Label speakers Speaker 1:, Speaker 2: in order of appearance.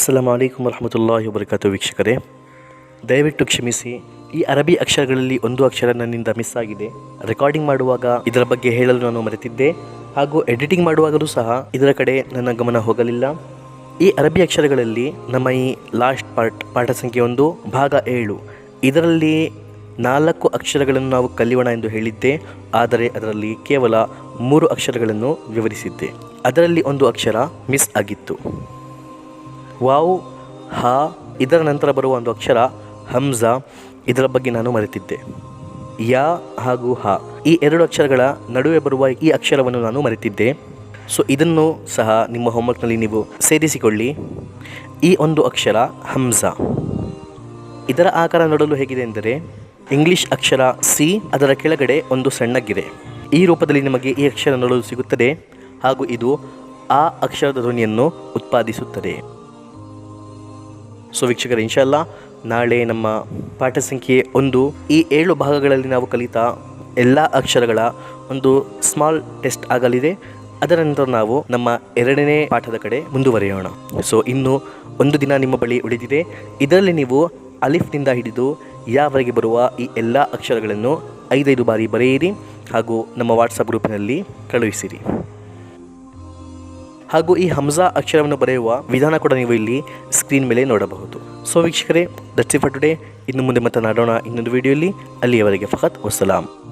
Speaker 1: ಅಸ್ಸಲಾಂ ಅಲೈಕುಮ್ ವರಹಮತುಲ್ಲಾಹಿ ವಬರಕಾತು ವೀಕ್ಷಕರೇ. ದಯವಿಟ್ಟು ಕ್ಷಮಿಸಿ, ಈ ಅರಬಿ ಅಕ್ಷರಗಳಲ್ಲಿ ಒಂದು ಅಕ್ಷರ ನನ್ನಿಂದ ಮಿಸ್ ಆಗಿದೆ. ರೆಕಾರ್ಡಿಂಗ್ ಮಾಡುವಾಗ ಇದರ ಬಗ್ಗೆ ಹೇಳಲು ನಾನು ಮರೆತಿದ್ದೆ. ಹಾಗೂ ಎಡಿಟಿಂಗ್ ಮಾಡುವಾಗಲೂ ಸಹ ಇದರ ಕಡೆ ನನ್ನ ಗಮನ ಹೋಗಲಿಲ್ಲ. ಈ ಅರಬಿ ಅಕ್ಷರಗಳಲ್ಲಿ ನಮ್ಮ ಈ ಲಾಸ್ಟ್ ಪಾರ್ಟ್ ಪಾಠ ಸಂಖ್ಯೆ ಒಂದು, ಭಾಗ ಏಳು. ಇದರಲ್ಲಿ ನಾಲ್ಕು ಅಕ್ಷರಗಳನ್ನು ನಾವು ಕಲಿಯೋಣ ಎಂದು ಹೇಳಿದ್ದೆ. ಆದರೆ ಅದರಲ್ಲಿ ಕೇವಲ ಮೂರು ಅಕ್ಷರಗಳನ್ನು ವಿವರಿಸಿದ್ದೆ. ಅದರಲ್ಲಿ ಒಂದು ಅಕ್ಷರ ಮಿಸ್ ಆಗಿತ್ತು. ವಾವ್, ಹ, ಇದರ ನಂತರ ಬರುವ ಒಂದು ಅಕ್ಷರ ಹಂಸ ಇದರ ಬಗ್ಗೆ ನಾನು ಮರೆತಿದ್ದೆ. ಯಾ ಹಾಗೂ ಹ, ಈ ಎರಡು ಅಕ್ಷರಗಳ ನಡುವೆ ಬರುವ ಈ ಅಕ್ಷರವನ್ನು ನಾನು ಮರೆತಿದ್ದೆ. ಸೊ ಇದನ್ನು ಸಹ ನಿಮ್ಮ ಹೋಮ್ವರ್ಕ್ನಲ್ಲಿ ನೀವು ಸೇರಿಸಿಕೊಳ್ಳಿ. ಈ ಒಂದು ಅಕ್ಷರ ಹಂಸ ಇದರ ಆಕಾರ ನೋಡಲು ಹೇಗಿದೆ ಎಂದರೆ, ಇಂಗ್ಲಿಷ್ ಅಕ್ಷರ ಸಿ ಅದರ ಕೆಳಗಡೆ ಒಂದು ಸಣ್ಣ ಗಿರೆ. ಈ ರೂಪದಲ್ಲಿ ನಿಮಗೆ ಈ ಅಕ್ಷರ ನೋಡಲು ಸಿಗುತ್ತದೆ ಹಾಗೂ ಇದು ಆ ಅಕ್ಷರದ ಧ್ವನಿಯನ್ನು ಉತ್ಪಾದಿಸುತ್ತದೆ. ಸೊ ವೀಕ್ಷಕರು ಇನ್ಶಾಲ್ಲ ನಾಳೆ ನಮ್ಮ ಪಾಠ ಸಂಖ್ಯೆ ಒಂದು. ಈ ಏಳು ಭಾಗಗಳಲ್ಲಿ ನಾವು ಕಲಿತ ಎಲ್ಲ ಅಕ್ಷರಗಳ ಒಂದು ಸ್ಮಾಲ್ ಟೆಸ್ಟ್ ಆಗಲಿದೆ. ಅದರ ನಂತರ ನಾವು ನಮ್ಮ ಎರಡನೇ ಪಾಠದ ಕಡೆ ಮುಂದುವರಿಯೋಣ. ಸೊ ಇನ್ನು ಒಂದು ದಿನ ನಿಮ್ಮ ಬಳಿ ಉಳಿದಿದೆ. ಇದರಲ್ಲಿ ನೀವು ಅಲಿಫ್ನಿಂದ ಹಿಡಿದು ಯಾವರೆಗೆ ಬರುವ ಈ ಎಲ್ಲ ಅಕ್ಷರಗಳನ್ನು ಐದೈದು ಬಾರಿ ಬರೆಯಿರಿ ಹಾಗೂ ನಮ್ಮ ವಾಟ್ಸಪ್ ಗ್ರೂಪಿನಲ್ಲಿ ಕಳುಹಿಸಿರಿ. ಹಾಗೂ ಈ ಹಮ್ಜಾ ಅಕ್ಷರವನ್ನು ಬರೆಯುವ ವಿಧಾನ ಕೂಡ ನೀವು ಇಲ್ಲಿ ಸ್ಕ್ರೀನ್ ಮೇಲೆ ನೋಡಬಹುದು. ಸೊ ವೀಕ್ಷಕರೇ ದಟ್ಸ್ ಫಾರ್ ಟುಡೇ ಇನ್ನು ಮುಂದೆ ಮಾತನಾಡೋಣ ಇನ್ನೊಂದು ವಿಡಿಯೋಲಿ ಅಲ್ಲಿಯವರೆಗೆ ಫಕತ್ ವಸಲಾಂ